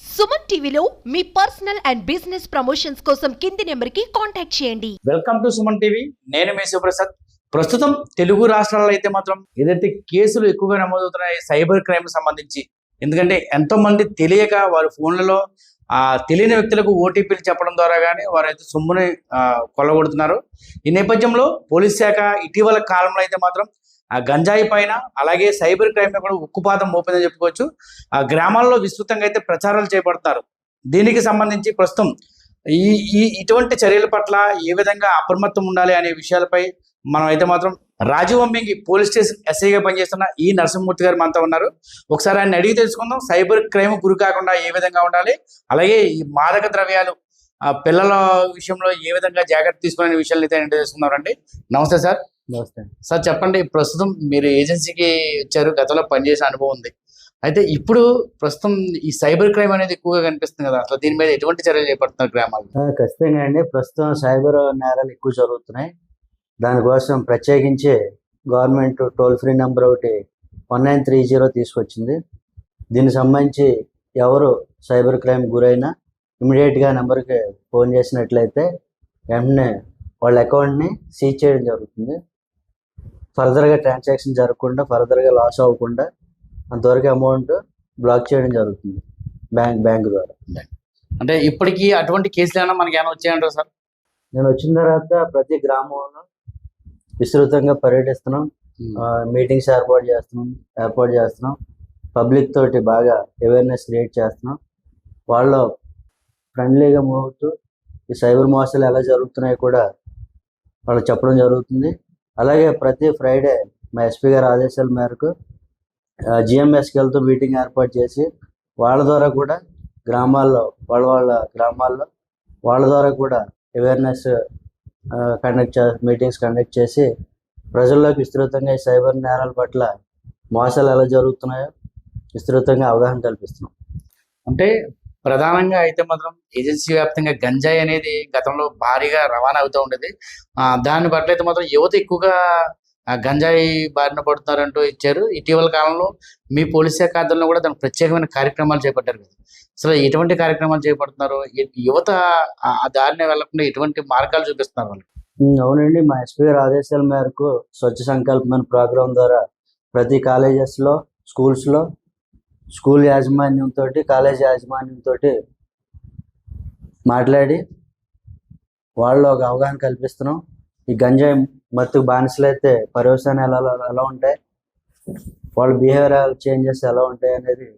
సుమన్ టీవీలో మీ personal and business promotions కోసం కింది నెంబర్కి కాంటాక్ట్ చేయండి. Welcome to Suman TV. నేను మీ శివప్రసాద్ ప్రస్తుతం తెలుగు రాష్ట్రాల్లో అయితే మాత్రం ఏదైతే కేసులు ఎక్కువగా నమోదవుతున్నాయి సైబర్ క్రైమ్ సంబంధించి ఎందుకంటే ఎంతో మంది తెలియక వారి ఫోన్లలో ఆ తెలియని వ్యక్తులకు ఓటీపీలు చెప్పడం ద్వారా కానీ వారైతే సొమ్ముని ఆ, కొల్లగొడుతున్నారు. ఈ నేపథ్యంలో పోలీస్ శాఖ ఇటీవల కాలంలో అయితే మాత్రం ఆ గంజాయి పైన అలాగే సైబర్ క్రైమ్ కూడా ఉక్కుపాతం మోపిందని చెప్పుకోవచ్చు. ఆ గ్రామాల్లో విస్తృతంగా అయితే ప్రచారాలు చేపడతారు దీనికి సంబంధించి ప్రస్తుతం ఈ ఈ ఇటువంటి చర్యల పట్ల ఏ విధంగా అప్రమత్తం ఉండాలి అనే విషయాలపై మనం అయితే మాత్రం రాజవంబింగి పోలీస్ స్టేషన్ ఎస్ఐగా పనిచేస్తున్న ఈ నరసింహమూర్తి గారు మనతో ఉన్నారు. ఒకసారి ఆయన అడిగి తెలుసుకుందాం సైబర్ క్రైమ్ గురి కాకుండా ఏ విధంగా ఉండాలి అలాగే ఈ మాదక ద్రవ్యాలు ఆ పిల్లల విషయంలో ఏ విధంగా జాగ్రత్త తీసుకునే విషయాలు అయితే తెలుసుకున్నారండి నమస్తే సార్. నమస్తే. సార్ చెప్పండి ప్రస్తుతం మీరు ఏజెన్సీకి వచ్చారు గతంలో పనిచేసే అనుభవం ఉంది. అయితే ఇప్పుడు ప్రస్తుతం ఈ సైబర్ క్రైమ్ అనేది ఎక్కువగా కనిపిస్తుంది కదా అసలు దీని మీద ఎటువంటి చర్యలు చేపడుతున్నారు గ్రామాలు? ఖచ్చితంగా అండి. ప్రస్తుతం సైబర్ నేరాలు ఎక్కువ జరుగుతున్నాయి. దానికోసం ప్రత్యేకించి గవర్నమెంట్ టోల్ ఫ్రీ నెంబర్ ఒకటి వన్ నైన్ త్రీ జీరో తీసుకొచ్చింది. దీనికి సంబంధించి ఎవరు సైబర్ క్రైమ్ గురైనా ఇమీడియట్గా నెంబర్కి ఫోన్ చేసినట్లయితే వెంటనే వాళ్ళ అకౌంట్ని సీజ్ చేయడం జరుగుతుంది. ఫర్దర్గా ట్రాన్సాక్షన్ జరగకుండా ఫర్దర్గా లాస్ అవ్వకుండా అంతవరకు అమౌంట్ బ్లాక్ చేయడం జరుగుతుంది బ్యాంక్ బ్యాంక్ ద్వారా. అంటే ఇప్పటికీ అటువంటి కేసులు ఏమైనా మనకి ఏమైనా వచ్చాయంటారు సార్? నేను వచ్చిన తర్వాత ప్రతి గ్రామంలో విస్తృతంగా పర్యటిస్తున్నాం. మీటింగ్స్ ఏర్పాటు చేస్తున్నాం ఏర్పాటు చేస్తున్నాం. పబ్లిక్ తోటి బాగా అవేర్నెస్ క్రియేట్ చేస్తున్నాం. వాళ్ళు ఫ్రెండ్లీగా మూవ్ అవుతూ ఈ సైబర్ మోసాలు ఎలా జరుగుతున్నాయో కూడా వాళ్ళకి చెప్పడం జరుగుతుంది. అలాగే ప్రతి ఫ్రైడే మా ఎస్పీ గారి ఆదేశాల మేరకు జిఎంఎస్కి వెళ్తూ మీటింగ్ ఏర్పాటు చేసి వాళ్ళ ద్వారా కూడా గ్రామాల్లో వాళ్ళ వాళ్ళ గ్రామాల్లో వాళ్ళ ద్వారా కూడా అవేర్నెస్ కండక్ట్ మీటింగ్స్ కండక్ట్ చేసి ప్రజల్లోకి విస్తృతంగా ఈ సైబర్ నేరాల పట్ల మోసాలు ఎలా జరుగుతున్నాయో విస్తృతంగా అవగాహన కల్పిస్తున్నాం. అంటే ప్రధానంగా అయితే మాత్రం ఏజెన్సీ వ్యాప్తంగా గంజాయి అనేది గతంలో భారీగా రవాణా అవుతూ ఉండేది. దాన్ని బట్టి అయితే మాత్రం యువత ఎక్కువగా ఆ, గంజాయి బారిన పడుతున్నారంటూ ఇచ్చారు. ఇటీవల కాలంలో మీ పోలీస్ శాఖ ఆధ్వర్యంలో కూడా దానికి ప్రత్యేకమైన కార్యక్రమాలు చేపట్టారు కదా. అసలు ఎటువంటి కార్యక్రమాలు చేపడుతున్నారు? యువత ఆ దారిని వెళ్ళకుండా ఎటువంటి మార్గాలు చూపిస్తున్నారు వాళ్ళు అవునండి. మా ఎస్పీ గారి ఆదేశాల మేరకు స్వచ్ఛ సంకల్పమైన ప్రోగ్రాం ద్వారా ప్రతి కాలేజెస్లో స్కూల్స్లో స్కూల్ యాజమాన్యంతో కాలేజ్ యాజమాన్యంతో మాట్లాడి వాళ్ళు ఒక అవగాహన కల్పిస్తున్నాం. ఈ గంజాయి మత్తు బానిసలు అయితే పర్యవసానాలు ఎలా ఎలా ఉంటాయి? వాళ్ళ బిహేవియర్ చేంజెస్ ఎలా ఉంటాయి అనేది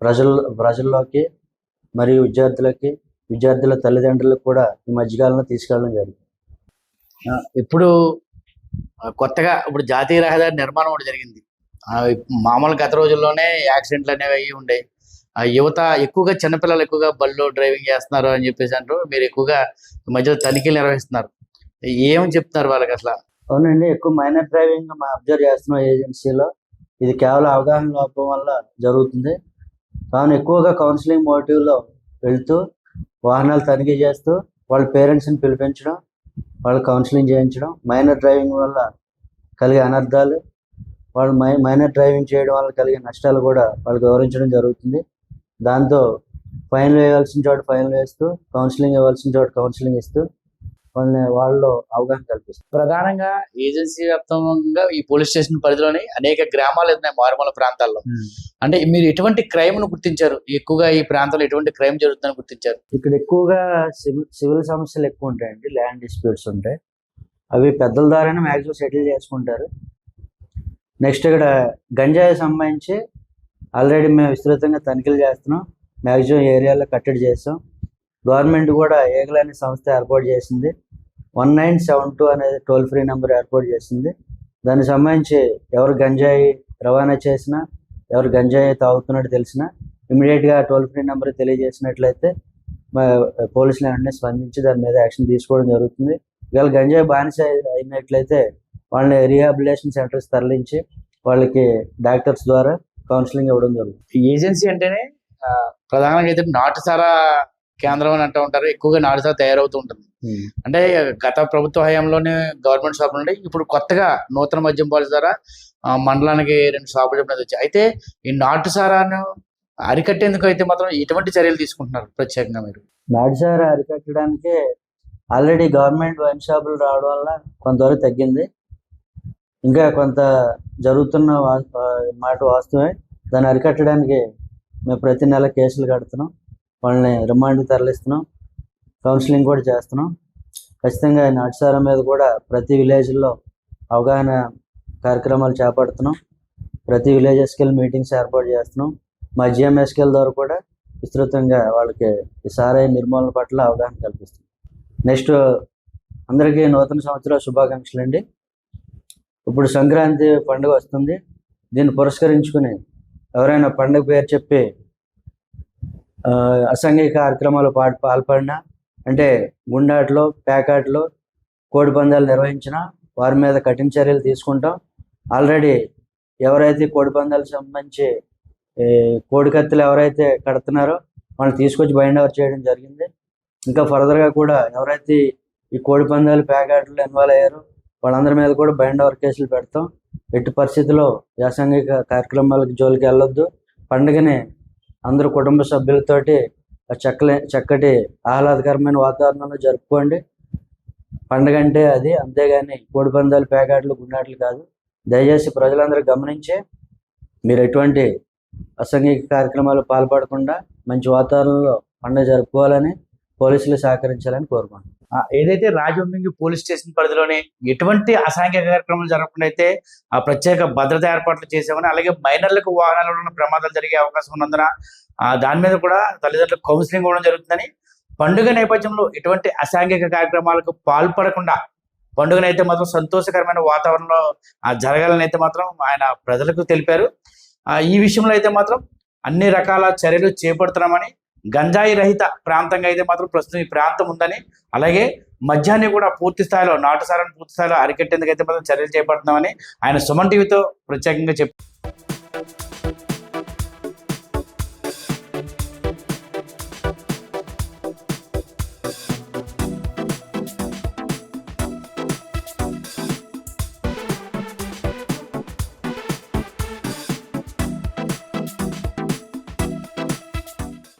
ప్రజల ప్రజల్లోకి మరియు విద్యార్థులకి విద్యార్థుల తల్లిదండ్రులకు కూడా ఈ మధ్యకాలంలో తీసుకెళ్ళడం జరిగింది. ఇప్పుడు కొత్తగా ఇప్పుడు జాతీయ రహదారి నిర్మాణం కూడా జరిగింది. మామూలు గత రోజుల్లోనే యాక్సిడెంట్లు అనేవి అయ్యి ఉండే ఆ యువత ఎక్కువగా చిన్నపిల్లలు ఎక్కువగా బళ్ళు డ్రైవింగ్ చేస్తున్నారు అని చెప్పేసి అంటారు. మీరు ఎక్కువగా ఈ మధ్యలో తనిఖీలు నిర్వహిస్తున్నారు. ఏమని చెప్తున్నారు వాళ్ళకి అసలు? అవునండి ఎక్కువ మైనర్ డ్రైవింగ్ మనం అబ్జర్వ్ చేస్తున్నాం ఏజెన్సీలో. ఇది కేవలం అవగాహన లోపం వల్ల జరుగుతుంది. కావున ఎక్కువగా కౌన్సిలింగ్ మోటివ్లో వెళ్తూ వాహనాలు తనిఖీ చేస్తూ వాళ్ళ పేరెంట్స్ని పిలిపించడం వాళ్ళు కౌన్సిలింగ్ చేయించడం మైనర్ డ్రైవింగ్ వల్ల కలిగే అనర్థాలు వాళ్ళు మై మైనర్ డ్రైవింగ్ చేయడం వల్ల కలిగే నష్టాలు కూడా వాళ్ళకి వివరించడం జరుగుతుంది. దాంతో ఫైన్లు వేయాల్సిన చోట ఫైన్లు వేస్తూ కౌన్సిలింగ్ ఇవ్వాల్సిన చోట కౌన్సిలింగ్ ఇస్తూ వాళ్ళని వాళ్ళు అవగాహన కల్పిస్తారు ప్రధానంగా ఏజెన్సీ వ్యాప్తంగా ఈ పోలీస్ స్టేషన్ పరిధిలోని అనేక గ్రామాలు ఉన్నాయి మారుమూల ప్రాంతాల్లో. అంటే మీరు ఎటువంటి క్రైమ్ను గుర్తించారు? ఎక్కువగా ఈ ప్రాంతంలో ఎటువంటి క్రైమ్ జరుగుతుందని గుర్తించారు? ఇక్కడ ఎక్కువగా సివిల్ సివిల్ సమస్యలు ఎక్కువ ఉంటాయండి ల్యాండ్ డిస్ప్యూట్స్ ఉంటాయి. అవి పెద్దల ద్వారానే మ్యాక్సిమం సెటిల్ చేసుకుంటారు. నెక్స్ట్ ఇక్కడ గంజాయి సంబంధించి ఆల్రెడీ మేము విస్తృతంగా తనిఖీలు చేస్తున్నాం. మ్యాక్సిమం ఏరియాలో కట్టడి చేస్తాం. గవర్నమెంట్ కూడా ఏగల్ అనే సంస్థ ఏర్పాటు చేసింది. వన్ నైన్ సెవెన్ టూ అనేది టోల్ ఫ్రీ నెంబర్ ఏర్పాటు చేసింది. దానికి సంబంధించి ఎవరు గంజాయి రవాణా చేసినా ఎవరు గంజాయి తాగుతున్నట్టు తెలిసినా ఇమీడియట్గా టోల్ ఫ్రీ నెంబర్ తెలియజేసినట్లయితే మా పోలీసులు వెంటనే స్పందించి దాని మీద యాక్షన్ తీసుకోవడం జరుగుతుంది. ఇవాళ గంజాయి బానిస అయినట్లయితే వాళ్ళని రీహాబిలిటేషన్ సెంటర్స్ తరలించి వాళ్ళకి డాక్టర్స్ ద్వారా కౌన్సిలింగ్ ఇవ్వడం జరుగుతుంది. ఈ ఏజెన్సీ అంటేనే ప్రధానంగా అయితే నాటుసారా కేంద్రం అని అంటూ ఉంటారు. ఎక్కువగా నాటుసారా తయారవుతూ ఉంటుంది. అంటే గత ప్రభుత్వ హయాంలోనే గవర్నమెంట్ షాపులు ఉండే ఇప్పుడు కొత్తగా నూతన మద్యం పాలసీ ద్వారా మండలానికి రెండు షాపులు చెప్పినది వచ్చాయి. అయితే ఈ నాటు సారాను అరికట్టేందుకు అయితే మాత్రం ఎటువంటి చర్యలు తీసుకుంటున్నారు ప్రత్యేకంగా మీరు? నాటిసారి అరికట్టడానికి ఆల్రెడీ గవర్నమెంట్ వైన్ షాపులు రావడం వల్ల కొంతవరకు తగ్గింది. ఇంకా కొంత జరుగుతున్న వా- మాట వాస్తవమే. దాన్ని అరికట్టడానికి మేము ప్రతి నెల కేసులు కడుతున్నాం. వాళ్ళని రిమాండ్కి తరలిస్తున్నాం. కౌన్సిలింగ్ కూడా చేస్తున్నాం. ఖచ్చితంగా ఈ నాటిసారం మీద కూడా ప్రతి విలేజ్లో అవగాహన కార్యక్రమాలు చేపడుతున్నాం. ప్రతి విలేజెస్కి వెళ్ళి మీటింగ్స్ ఏర్పాటు చేస్తున్నాం. మా జిఎంఎస్కెల్ ద్వారా కూడా విస్తృతంగా వాళ్ళకి ఈ సారాయి నిర్మూలన పట్ల అవగాహన కల్పిస్తుంది నెక్స్ట్ అందరికీ నూతన సంవత్సర శుభాకాంక్షలు అండి ఇప్పుడు సంక్రాంతి పండుగ వస్తుంది. దీన్ని పురస్కరించుకుని ఎవరైనా పండుగ పేరు చెప్పి ఆ, అసాంఘిక కార్యక్రమాలు పా పాల్పడినా అంటే గుండాట్లో ప్యాకాట్లో కోడి పందాలు నిర్వహించిన వారి మీద కఠిన చర్యలు తీసుకుంటాం. ఆల్రెడీ ఎవరైతే కోడి పందాలకు సంబంధించి కోడి కత్తులు ఎవరైతే కడుతున్నారో వాళ్ళని తీసుకొచ్చి బైండ్ ఓవర్ చేయడం జరిగింది. ఇంకా ఫర్దర్గా కూడా ఎవరైతే ఈ కోడి పందాలు ప్యాకాట్లు ఇన్వాల్వ్ అయ్యారో వాళ్ళందరి మీద కూడా బైండ్ ఓవర్ కేసులు పెడతాం. ఎట్టి పరిస్థితుల్లో యాసంగిక కార్యక్రమాలకు జోలికి వెళ్ళొద్దు. పండుగని అందరూ కుటుంబ సభ్యులతోటి ఆ చక్కలే చక్కటి ఆహ్లాదకరమైన వాతావరణంలో జరుపుకోండి. పండుగ అంటే అది అంతేగాని కోడి పందాలు ప్యాకెట్లు గుండాట్లు కాదు. దయచేసి ప్రజలందరూ గమనించి మీరు ఎటువంటి అసంఘిక కార్యక్రమాలు పాల్పడకుండా మంచి వాతావరణంలో పండుగ జరుపుకోవాలని పోలీసులు సహకరించాలని కోరుకుంటున్నాను ఏదైతే రాజమండ్రి పోలీస్ స్టేషన్ పరిధిలోనే ఎటువంటి అసాంఘిక కార్యక్రమాలు జరగకుండా అయితే ఆ ప్రత్యేక భద్రత ఏర్పాట్లు చేసామని అలాగే మైనర్లకు వాహనాలలో ఉన్న ప్రమాదాలు జరిగే అవకాశం ఉన్నందున దాని మీద కూడా తల్లిదండ్రులకు కౌన్సిలింగ్ ఇవ్వడం జరుగుతుందని పండుగ నేపథ్యంలో ఎటువంటి అసాంఘిక కార్యక్రమాలకు పాల్పడకుండా పండుగనైతే మాత్రం సంతోషకరమైన వాతావరణంలో జరగాలని అయితే మాత్రం ఆయన ప్రజలకు తెలిపారు. ఈ విషయంలో అయితే మాత్రం అన్ని రకాల చర్యలు చేపడుతున్నామని గంజాయి రహిత ప్రాంతంగా అయితే మాత్రం ప్రస్తుతం ఈ ప్రాంతం ఉందని అలాగే మద్యాన్ని కూడా పూర్తి స్థాయిలో నాటుసారాన్ని పూర్తి స్థాయిలో అరికట్టేందుకు అయితే మాత్రం చర్యలు చేపడుతున్నామని ఆయన సుమన్ టీవీతో ప్రత్యేకంగా చెప్పారు.